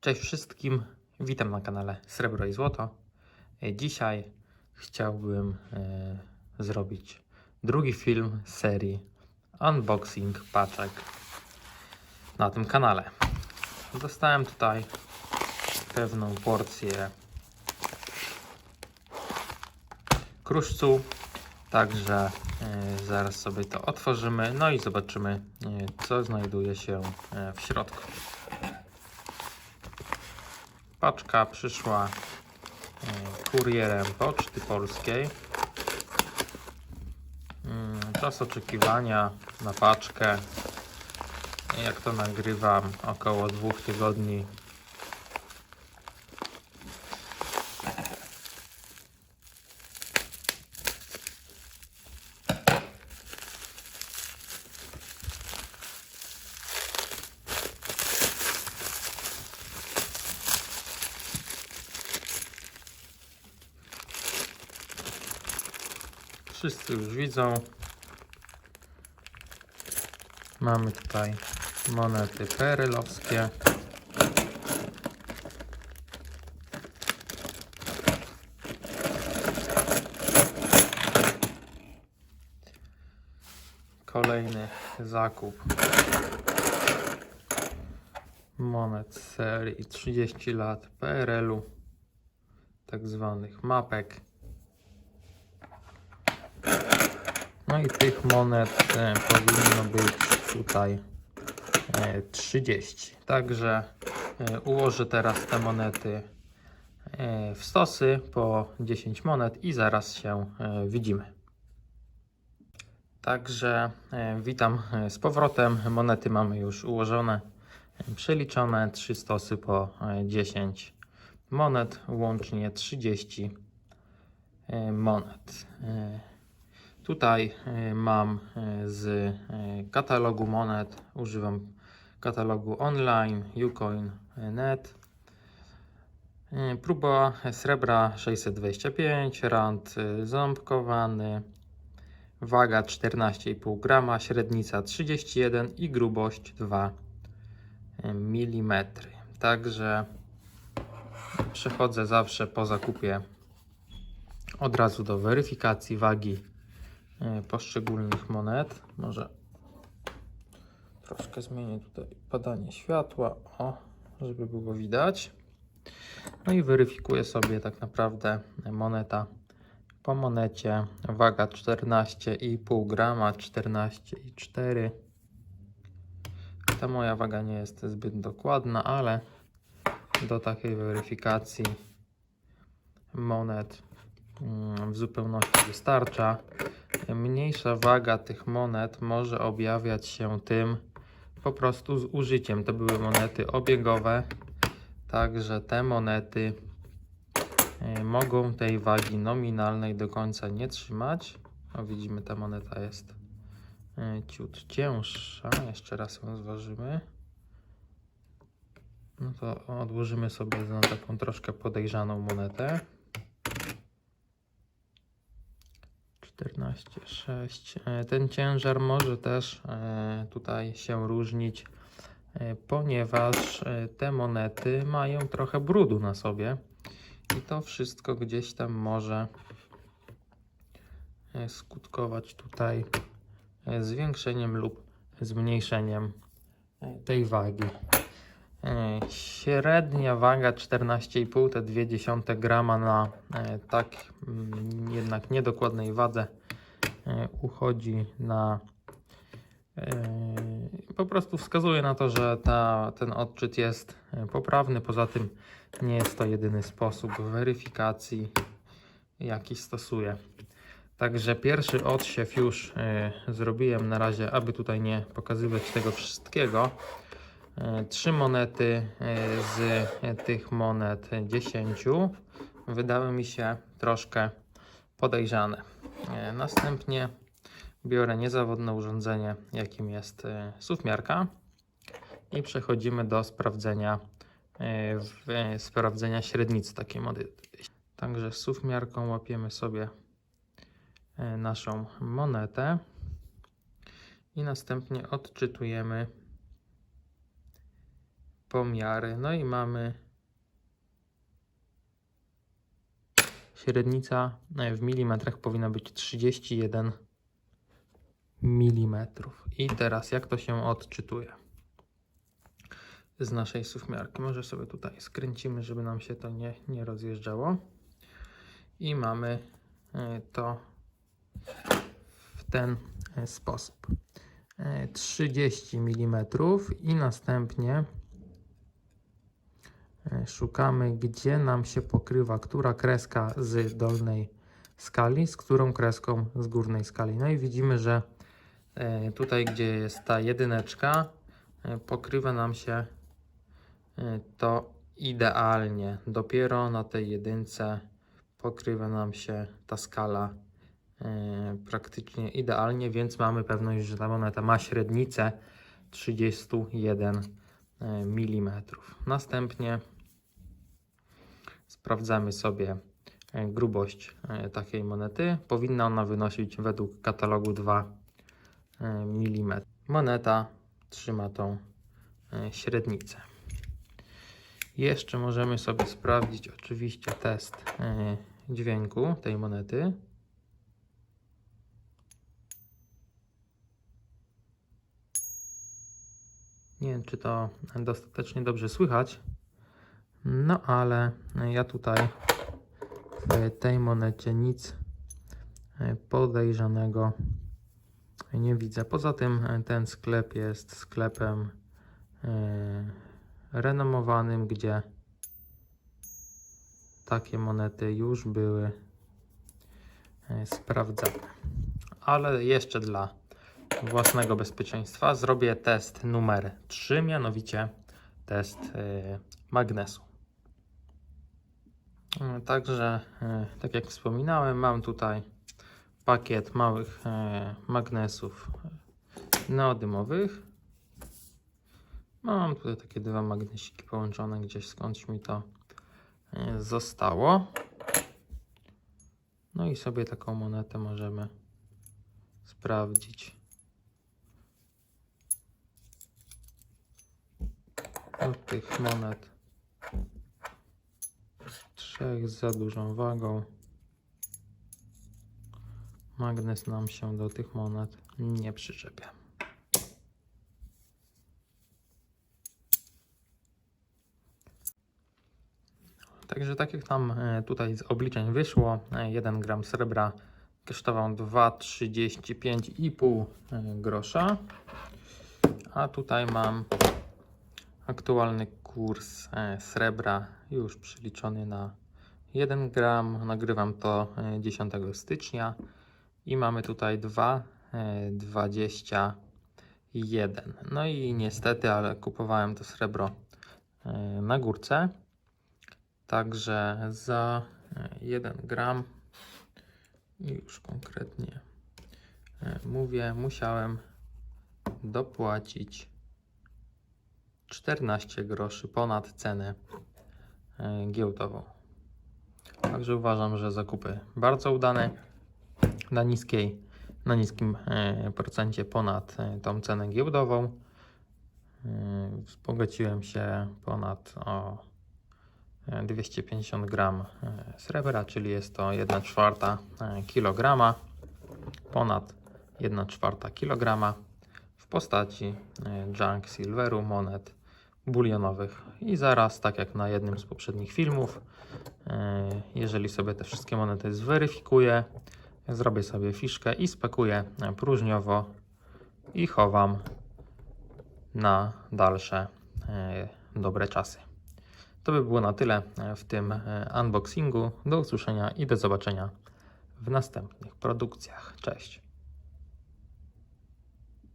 Cześć wszystkim, witam na kanale Srebro i Złoto. E, Dzisiaj chciałbym e, zrobić drugi film z serii Unboxing paczek na tym kanale. Dostałem tutaj pewną porcję kruszcu, także e, zaraz sobie to otworzymy, no i zobaczymy e, co znajduje się e, w środku. Paczka przyszła e, kurierem Poczty Polskiej. Mm, Czas oczekiwania na paczkę, jak to nagrywam, około dwóch tygodni. Wszyscy już widzą. Mamy tutaj monety perelowskie. Kolejny zakup monet serii 30 lat PRL-u, tak zwanych mapek. No i tych monet e, powinno być tutaj e, 30. Także e, ułożę teraz te monety e, w stosy po 10 monet i zaraz się e, widzimy. Także e, witam e, z powrotem. Monety mamy już ułożone, e, przeliczone. 3 stosy po e, 10 monet, łącznie 30 e, monet. Tutaj e, mam e, z e, katalogu monet, używam katalogu online ucoin.net. Próba srebra 625, rand ząbkowany, waga 14,5 grama, średnica 31 i grubość 2 mm. Także przechodzę zawsze po zakupie od razu do weryfikacji wagi poszczególnych monet. Może troszkę zmienię tutaj padanie światła, o, żeby było widać. No i weryfikuję sobie tak naprawdę moneta po monecie. Waga 14,5 grama, 14,4. Ta moja waga nie jest zbyt dokładna, ale do takiej weryfikacji monet mm, w zupełności wystarcza. Mniejsza waga tych monet może objawiać się tym po prostu z użyciem. To były monety obiegowe, także te monety e, mogą tej wagi nominalnej do końca nie trzymać. O, widzimy, ta moneta jest e, ciut cięższa. Jeszcze raz ją zważymy. No to odłożymy sobie na taką troszkę podejrzaną monetę. 14,6. E, Ten ciężar może też e, tutaj się różnić, e, ponieważ te monety mają trochę brudu na sobie i to wszystko gdzieś tam może skutkować tutaj zwiększeniem lub zmniejszeniem tej wagi. E, Średnia waga 14,5 2 grama na e, tak mm, jednak niedokładnej wadze e, uchodzi na po prostu wskazuje na to, że ta, ten odczyt jest poprawny. Poza tym nie jest to jedyny sposób weryfikacji, jaki stosuję. Także pierwszy odsiew już zrobiłem na razie, aby tutaj nie pokazywać tego wszystkiego. E, Trzy monety e, z e, tych monet 10 wydały mi się troszkę podejrzane. Następnie biorę niezawodne urządzenie, jakim jest suwmiarka i przechodzimy do sprawdzenia, sprawdzenia średnicy takiej monety. Także suwmiarką łapiemy sobie naszą monetę i następnie odczytujemy pomiary. No i mamy średnica e, w milimetrach powinna być 31 milimetrów. I teraz jak to się odczytuje z naszej suwmiarki? Może sobie tutaj skręcimy, żeby nam się to nie, nie rozjeżdżało. I mamy e, to w ten e, sposób. E, 30 mm i następnie e, szukamy, gdzie nam się pokrywa, która kreska z dolnej skali, z którą kreską z górnej skali. No i widzimy, że e, tutaj, gdzie jest ta jedyneczka, e, pokrywa nam się e, to idealnie. Dopiero na tej jedynce pokrywa nam się ta skala e, praktycznie idealnie, więc mamy pewność, że ta moneta ma średnicę 31 mm. Następnie sprawdzamy sobie e, grubość e, takiej monety. Powinna ona wynosić według katalogu 2 mm. Moneta trzyma tą e, średnicę. Jeszcze możemy sobie sprawdzić oczywiście test e, dźwięku tej monety. Nie wiem, czy to dostatecznie dobrze słychać. No ale ja tutaj w tej monecie nic e, podejrzanego nie widzę. Poza tym e, ten sklep jest sklepem e, renomowanym, gdzie takie monety już były sprawdzane. Ale jeszcze dla własnego bezpieczeństwa zrobię test numer 3, mianowicie test magnesu. E, Także, e, tak jak wspominałem, mam tutaj pakiet małych e, magnesów neodymowych. Mam tutaj takie dwa magnesiki połączone gdzieś skądś mi to zostało. No i sobie taką monetę możemy sprawdzić. Od tych monet za dużą wagą. Magnes nam się do tych monet nie przyczepia. Także tak jak nam e, tutaj z obliczeń wyszło, e, 1 gram srebra kosztował 2,35,5 e, grosza. A tutaj mam aktualny kurs e, srebra już przeliczony na 1 gram. Nagrywam to e, 10 stycznia i mamy tutaj 2,21. No i niestety, ale kupowałem to srebro e, na górce. Także za e, 1 gram już konkretnie e, mówię, musiałem dopłacić 14 groszy ponad cenę e, giełdową. Także uważam, że zakupy bardzo udane na niskiej, na niskim e, procencie ponad e, tą cenę giełdową. E, Wzbogaciłem się ponad o e, 250 gram e, srebra, czyli jest to 1 czwarta e, kilograma, ponad 1 czwarta kilograma w postaci e, junk silveru, monet bulionowych. I zaraz, tak jak na jednym z poprzednich filmów, e, jeżeli sobie te wszystkie monety zweryfikuję, zrobię sobie fiszkę i spakuję e, próżniowo i chowam na dalsze e, dobre czasy. To by było na tyle e, w tym unboxingu. Do usłyszenia i do zobaczenia w następnych produkcjach. Cześć.